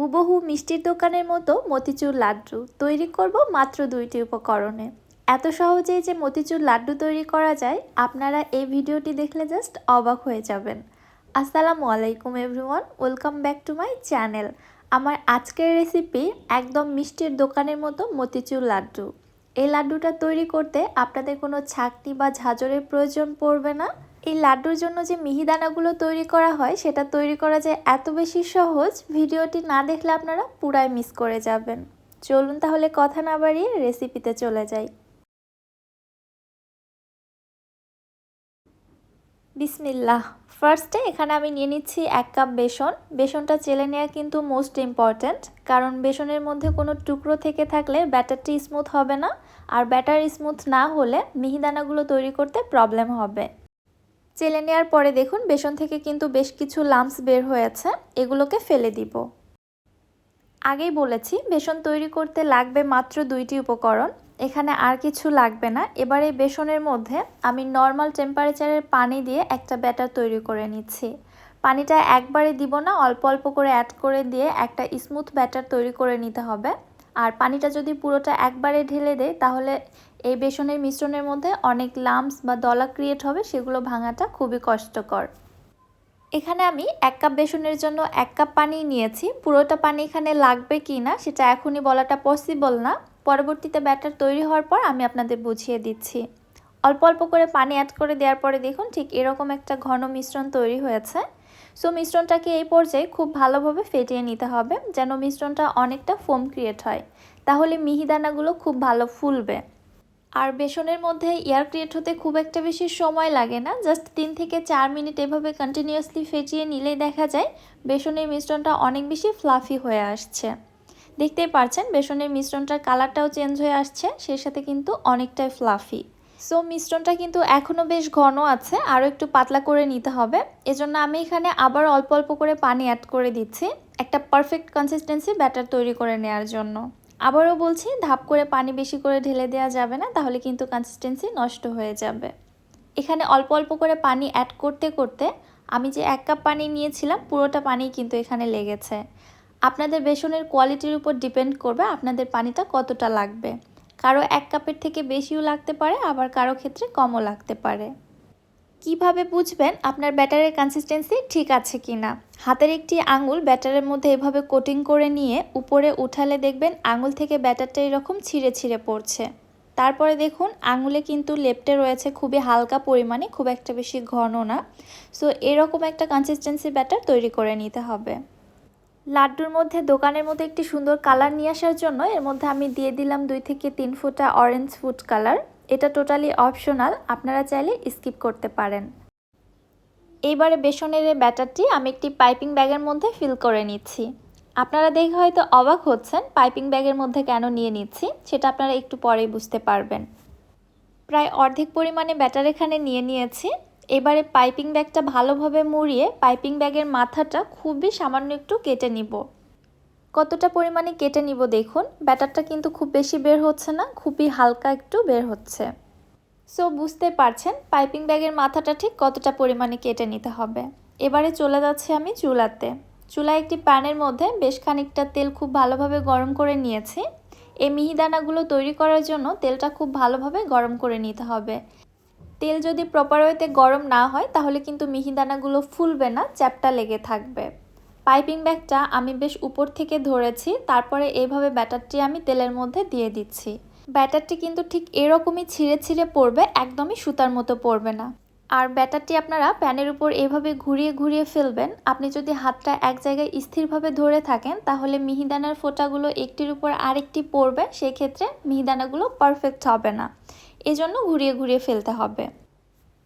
হুবহু মিষ্টির দোকানের মতো মতিচুর লাড্ডু তৈরি করব মাত্র দুইটি উপকরণে। এত সহজেই যে মতিচুর লাড্ডু তৈরি করা যায়, আপনারা এই ভিডিওটি দেখলে জাস্ট অবাক হয়ে যাবেন। আসসালামু আলাইকুম everyone, welcome back to my channel. আমার আজকের রেসিপি একদম মিষ্টির দোকানের মতো মতিচুর লাড্ডু। এই লাড্ডুটা তৈরি করতে আপনাদের কোনো ছাকনি বা ঝাঁঝরের প্রয়োজন পড়বে না। এই লাড্ডুর জন্য যে মিহিদানাগুলো তৈরি করা হয়, সেটা তৈরি করা যায় এত বেশি সহজ, ভিডিওটি না দেখলে আপনারা পুরাই মিস করে যাবেন। চলুন তাহলে কথা না বাড়িয়ে রেসিপিতে চলে যাই। বিসমিল্লাহ। ফার্স্টে এখানে আমি নিয়ে নিচ্ছি এক কাপ বেসন। বেসনটা চেলে নেওয়া কিন্তু মোস্ট ইম্পর্ট্যান্ট, কারণ বেসনের মধ্যে কোনো টুকরো থেকে থাকলে ব্যাটারটি স্মুথ হবে না, আর ব্যাটার স্মুথ না হলে মিহিদানাগুলো তৈরি করতে প্রবলেম হবে। চেলে নেওয়ার পরে দেখুন বেসন থেকে কিন্তু বেশ কিছু লাম্পস বের হয়েছে, এগুলোকে ফেলে দিব। আগেই বলেছি, বেসন তৈরি করতে লাগবে মাত্র দুইটি উপকরণ, এখানে আর কিছু লাগবে না। এবার এই বেসনের মধ্যে আমি নর্মাল টেম্পারেচারের পানি দিয়ে একটা ব্যাটার তৈরি করে নিচ্ছি। পানিটা একবারে দিব না, অল্প অল্প করে অ্যাড করে দিয়ে একটা স্মুথ ব্যাটার তৈরি করে নিতে হবে। আর পানিটা যদি পুরোটা একবারে ঢেলে দেয় তাহলে এই বেসনের মিশ্রণের মধ্যে অনেক লাম্পস বা দলা ক্রিয়েট হবে, সেগুলো ভাঙাটা খুবই কষ্টকর। এখানে আমি এক কাপ বেসনের জন্য এক কাপ পানি নিয়েছি। পুরোটা পানি এখানে লাগবে কি না, সেটা এখনই বলাটা পসিবল না। পরবর্তীতে ব্যাটার তৈরি হওয়ার পর আমি আপনাদের বুঝিয়ে দিচ্ছি। অল্প অল্প করে পানি অ্যাড করে দেওয়ার পরে দেখুন ঠিক এরকম একটা ঘন মিশ্রণ তৈরি হয়েছে। সো মিশ্রণটাকে এই পর্যায়ে খুব ভালোভাবে ফেটিয়ে নিতে হবে, যেন মিশ্রণটা অনেকটা ফোম ক্রিয়েট হয়। তাহলে মিহিদানাগুলো খুব ভালো ফুলবে। আর বেসনের মধ্যে এয়ার ক্রিয়েট হতে খুব একটা বেশি সময় লাগে না। জাস্ট তিন থেকে চার মিনিট এভাবে কন্টিনিউয়াসলি ফেটিয়ে নিলেই দেখা যায় বেসনের মিশ্রণটা অনেক বেশি ফ্লাফি হয়ে আসছে। দেখতেই পারছেন, বেসনের মিশ্রণটার কালারটাও চেঞ্জ হয়ে আসছে, সেই সাথে কিন্তু অনেকটাই ফ্লাফি সো মিশ্রণটা কিন্তু এখনও বেশ ঘন আছে, আরও একটু পাতলা করে নিতে হবে। এজন্য আমি এখানে আবার অল্প অল্প করে পানি অ্যাড করে দিচ্ছি, একটা পারফেক্ট কনসিস্টেন্সি ব্যাটার তৈরি করে নেওয়ার জন্য। আবারও বলছি, ধাপ করে পানি বেশি করে ঢেলে দেওয়া যাবে না, তাহলে কিন্তু কনসিস্টেন্সি নষ্ট হয়ে যাবে। এখানে অল্প অল্প করে পানি অ্যাড করতে করতে আমি যে এক কাপ পানি নিয়েছিলাম, পুরোটা পানি কিন্তু এখানে লেগেছে। আপনাদের বেসনের কোয়ালিটির উপর ডিপেন্ড করবে আপনাদের পানিটা কতটা লাগবে। কারও এক কাপের থেকে বেশিও লাগতে পারে, আবার কারও ক্ষেত্রে কমও লাগতে পারে। কীভাবে বুঝবেন আপনার ব্যাটারের কনসিস্টেন্সি ঠিক আছে কি না হাতের একটি আঙুল ব্যাটারের মধ্যে এভাবে কোটিং করে নিয়ে উপরে উঠালে দেখবেন আঙুল থেকে ব্যাটারটা এরকম ছিঁড়ে ছিঁড়ে পড়ছে। তারপরে দেখুন, আঙুলে কিন্তু লেপটে রয়েছে খুবই হালকা পরিমাণে, খুব একটা বেশি ঘন না। সো এরকম একটা কনসিস্টেন্সি ব্যাটার তৈরি করে নিতে হবে। লাড্ডুর মধ্যে, দোকানের মধ্যে একটি সুন্দর কালার নিয়ে আসার জন্য এর মধ্যে আমি দিয়ে দিলাম দুই থেকে তিন ফুটা অরেঞ্জ ফুড কালার এটা টোটালি অপশনাল আপনারা চাইলে স্কিপ করতে পারেন। এইবারে বেসনের ব্যাটারটি আমি একটি পাইপিং ব্যাগের মধ্যে ফিল করে নিচ্ছি। আপনারা দেখে হয়তো অবাক হচ্ছেন পাইপিং ব্যাগের মধ্যে কেন নিয়ে নিচ্ছি, সেটা আপনারা একটু পরেই বুঝতে পারবেন। প্রায় অর্ধেক পরিমাণে ব্যাটার এখানে নিয়ে নিয়েছি। এবারে পাইপিং ব্যাগটা ভালোভাবে মুড়িয়ে পাইপিং ব্যাগের মাথাটা খুবই সামান্য একটু কেটে নিব। কতটা পরিমাণে কেটে নিব দেখুন। ব্যাটারটা কিন্তু খুব বেশি বের হচ্ছে না, খুবই হালকা একটু বের হচ্ছে। সো বুঝতে পারছেন, পাইপিং ব্যাগের মাথাটা ঠিক কতটা পরিমাণে কেটে নিতে হবে। এবারে চলে যাচ্ছে আমি চুলাতে। চুলায় একটি প্যানের মধ্যে বেশ খানিকটা তেল খুব ভালোভাবে গরম করে নিয়েছি। এই মিহিদানাগুলো তৈরি করার জন্য তেলটা খুব ভালোভাবে গরম করে নিতে হবে। তেল যদি প্রপার ওয়েতে গরম না হয়, তাহলে কিন্তু মিহিদানাগুলো ফুলবে না, চ্যাপটা লেগে থাকবে। পাইপিং ব্যাগটা আমি বেশ উপর থেকে ধরেছি, তারপরে এইভাবে ব্যাটারটি আমি তেলের মধ্যে দিয়ে দিচ্ছি। ব্যাটারটি কিন্তু ঠিক এরকমই ছিঁড়ে ছিঁড়ে পড়বে, একদমই সুতার মতো পড়বে না। আর ব্যাটারটি আপনারা প্যানের উপর এভাবে ঘুরিয়ে ঘুরিয়ে ফেলবেন, আপনি যদি হাতটা এক জায়গায় স্থিরভাবে ধরে থাকেন, তাহলে মিহিদানার ফোঁটাগুলো একটির উপর আরেকটি পড়বে, সেক্ষেত্রে মিহিদানাগুলো পারফেক্ট হবে না। এজন্য ঘুরিয়ে ঘুরিয়ে ফেলতে হবে।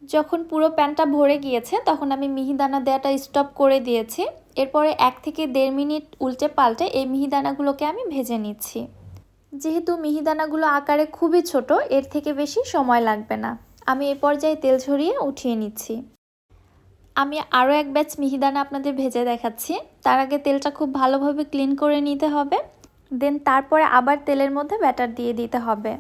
যখন পুরো প্যানটা ভরে গিয়েছে, তখন আমি মিহিদানা দেওয়াটা স্টপ করে দিয়েছি। এরপরে এক থেকে দেড় মিনিট উল্টে পাল্টে এই মিহিদানাগুলোকে আমি ভেজে নিচ্ছি। যেহেতু মিহিদানাগুলো আকারে খুবই ছোট, এর থেকে বেশি সময় লাগবে না। আমি এ পর্যায়ে তেল ঝরিয়ে উঠিয়ে নিচ্ছি। আমি আরও এক ব্যাচ মিহিদানা আপনাদের ভেজে দেখাচ্ছি। তার আগে তেলটা খুব ভালোভাবে ক্লিন করে নিতে হবে। দেন তারপরে আবার তেলের মধ্যে ব্যাটার দিয়ে দিতে হবে।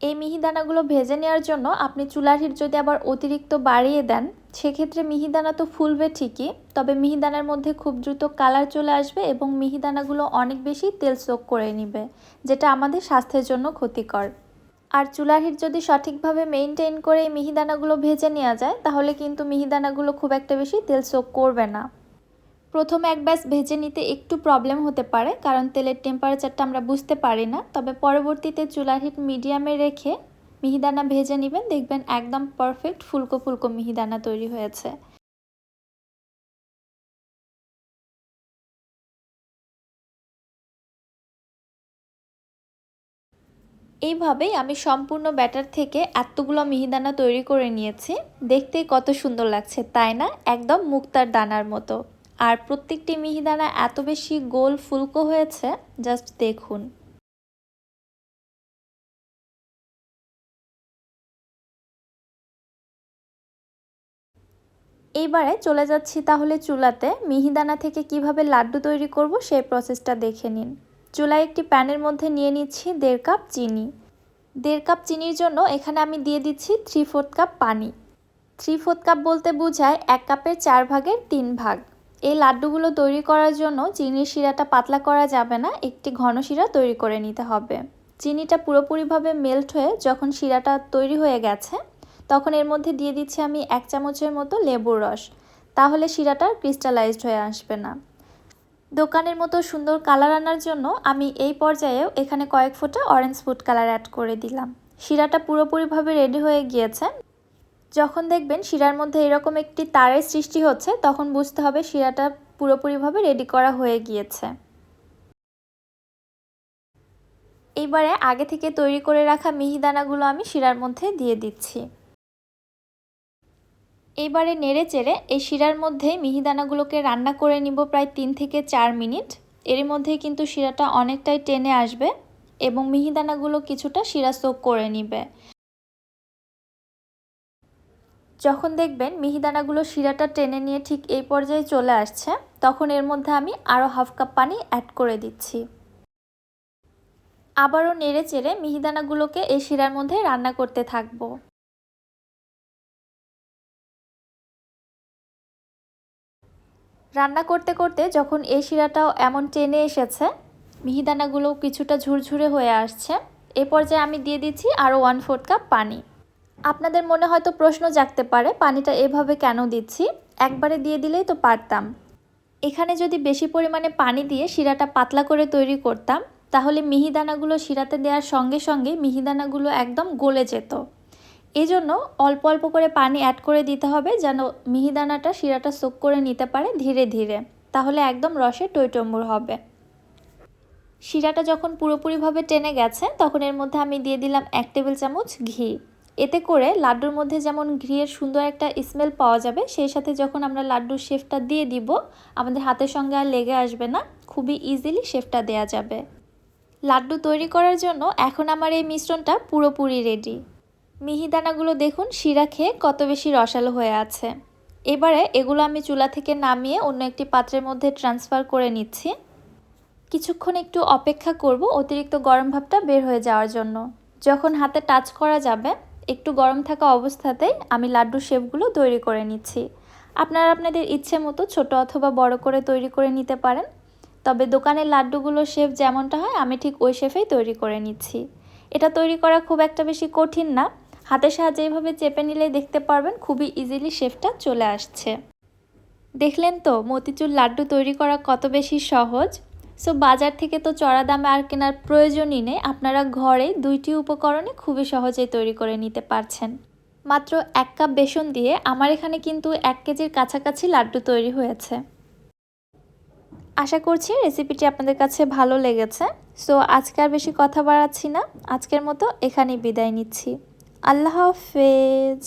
এই মিহিদানাগুলো ভেজে নেওয়ার জন্য আপনি চুলার হিট যদি আবার অতিরিক্ত বাড়িয়ে দেন, সেক্ষেত্রে মিহিদানা তো ফুলবে ঠিকই, তবে মিহিদানার মধ্যে খুব দ্রুত কালার চলে আসবে এবং মিহিদানাগুলো অনেক বেশি তেল সোক করে নিবে, যেটা আমাদের স্বাস্থ্যের জন্য ক্ষতিকর। আর চুলার হিট যদি সঠিকভাবে মেনটেন করে এই মিহিদানাগুলো ভেজে নেওয়া যায়, তাহলে কিন্তু মিহিদানাগুলো খুব একটা বেশি তেল সোক করবে না। প্রথমে এক ব্যাস ভেজে নিতে একটু প্রবলেম হতে পারে, কারণ তেলের টেম্পারেচারটা আমরা বুঝতে পারি না। তবে পরবর্তীতে চুলার হিট মিডিয়ামে রেখে মিহিদানা ভেজে নেবেন। দেখবেন একদম পারফেক্ট ফুলকো ফুলকো মিহিদানা তৈরি হয়েছে। এইভাবেই আমি সম্পূর্ণ ব্যাটার থেকে এতগুলো মিহিদানা তৈরি করে নিয়েছি। দেখতে কত সুন্দর লাগছে, তাই না? একদম মুক্তার দানার মতো। আর প্রত্যেকটি মিহিদানা এত বেশি গোল ফুলকো হয়েছে জাস্ট দেখুন। এইবারে চলে যাচ্ছি তাহলে চুলাতে মিহিদানা থেকে কীভাবে লাড্ডু তৈরি করব সেই প্রসেসটা দেখে নিন। চুলায় একটি প্যানের মধ্যে নিয়ে নিচ্ছি দেড় কাপ চিনি। দেড় কাপ চিনির জন্য এখানে আমি দিয়ে দিচ্ছি থ্রি ফোর্থ কাপ পানি। থ্রি ফোর্থ কাপ বলতে বোঝায় এক কাপের চার ভাগের তিন ভাগ। এই লাড্ডুগুলো তৈরি করার জন্য চিনির শিরাটা পাতলা করা যাবে না, একটি ঘন শিরা তৈরি করে নিতে হবে। চিনিটা পুরোপুরিভাবে মেল্ট হয়ে যখন শিরাটা তৈরি হয়ে গেছে, তখন এর মধ্যে দিয়ে দিচ্ছি আমি এক চামচের মতো লেবুর রস। তাহলে শিরাটা ক্রিস্টালাইজড হয়ে আসবে না। দোকানের মতো সুন্দর কালার আনার জন্য আমি এই পর্যায়েও এখানে কয়েক ফোঁটা অরেঞ্জ ফুড কালার অ্যাড করে দিলাম। শিরাটা পুরোপুরিভাবে রেডি হয়ে গিয়েছে। যখন দেখবেন শিরার মধ্যে এরকম একটি তারের সৃষ্টি হচ্ছে, তখন বুঝতে হবে শিরাটা পুরোপুরিভাবে রেডি করা হয়ে গিয়েছে। এইবারে আগে থেকে তৈরি করে রাখা মিহিদানাগুলো আমি শিরার মধ্যে দিয়ে দিচ্ছি। এইবারে নেড়ে চেড়ে এই শিরার মধ্যে মিহিদানাগুলোকে রান্না করে নিব প্রায় তিন থেকে চার মিনিট। এর মধ্যেই কিন্তু শিরাটা অনেকটাই টেনে আসবে এবং মিহিদানাগুলো কিছুটা শিরা সোক করে নিবে। যখন দেখবেন মিহিদানাগুলো শিরাটা টেনে নিয়ে ঠিক এই পর্যায়ে চলে আসছে, তখন এর মধ্যে আমি আরও হাফ কাপ পানি অ্যাড করে দিচ্ছি। আবারও নেড়ে চেড়ে মিহিদানাগুলোকে এই শিরার মধ্যে রান্না করতে থাকব। রান্না করতে করতে যখন এই শিরাটাও এমন টেনে এসেছে, মিহিদানাগুলো কিছুটা ঝুরঝুরে হয়ে আসছে, এ পর্যায়ে আমি দিয়ে দিচ্ছি আরও ওয়ান ফোর্থ কাপ পানি। আপনাদের মনে হয়তো প্রশ্ন জাগতে পারে, পানিটা এভাবে কেন দিচ্ছি? একবারে দিয়ে দিলেই তো পারতাম। এখানে যদি বেশি পরিমাণে পানি দিয়ে শিরাটা পাতলা করে তৈরি করতাম, তাহলে মিহিদানাগুলো শিরাতে দেওয়ার সঙ্গে সঙ্গে মিহিদানাগুলো একদম গলে যেত। এজন্য অল্প অল্প করে পানি অ্যাড করে দিতে হবে যেন মিহিদানাটা শিরাটা সোক করে নিতে পারে ধীরে ধীরে, তাহলে একদম রসে টইটম্বুর হবে। শিরাটা যখন পুরোপুরিভাবে টেনে গেছে, তখন এর মধ্যে আমি দিয়ে দিলাম এক টেবিল চামচ ঘি। এতে করে লাড্ডুর মধ্যে যেমন ঘিয়ের সুন্দর একটা স্মেল পাওয়া যাবে, সেই সাথে যখন আমরা লাড্ডুর শেফটা দিয়ে দিব, আমাদের হাতের সঙ্গে আর লেগে আসবে না, খুবই ইজিলি শেফটা দেয়া যাবে। লাড্ডু তৈরি করার জন্য এখন আমার এই মিশ্রণটা পুরোপুরি রেডি মিহিদানাগুলো দেখুন, শিরা খেয়ে কত বেশি রসালো হয়ে আছে। এবারে এগুলো আমি চুলা থেকে নামিয়ে অন্য একটি পাত্রের মধ্যে ট্রান্সফার করে নিচ্ছি। কিছুক্ষণ একটু অপেক্ষা করব অতিরিক্ত গরম ভাবটা বের হয়ে যাওয়ার জন্য। যখন হাতে টাচ করা যাবে একটু গরম থাকা অবস্থাতেই আমি লাড্ডুর শেপগুলো তৈরি করে নিচ্ছি। আপনারা আপনাদের ইচ্ছে মতো ছোট অথবা বড় করে তৈরি করে নিতে পারেন। তবে দোকানের লাড্ডুগুলোর শেপ যেমনটা হয়, আমি ঠিক ওই শেফেই তৈরি করে নিচ্ছি। এটা তৈরি করা খুব একটা বেশি কঠিন না। হাতের সাহায্যে এইভাবে চেপে নিলে দেখতে পারবেন খুবই ইজিলি শেফটা চলে আসছে। দেখলেন তো, মতিচুর লাড্ডু তৈরি করা কত বেশি সহজ? সো বাজার থেকে তো চড়া দামে আর কেনার প্রয়োজনই নেই। আপনারা ঘরে দুইটি উপকরণে খুবই সহজেই তৈরি করে নিতে পারছেন। মাত্র এক কাপ বেসন দিয়ে আমার এখানে কিন্তু এক কেজির কাছাকাছি লাড্ডু তৈরি হয়েছে। আশা করছি রেসিপিটি আপনাদের কাছে ভালো লেগেছে। সো আজকে আর বেশি কথা বাড়াচ্ছি না। আজকের মতো এখানেই বিদায় নিচ্ছি। আল্লাহ হাফেজ।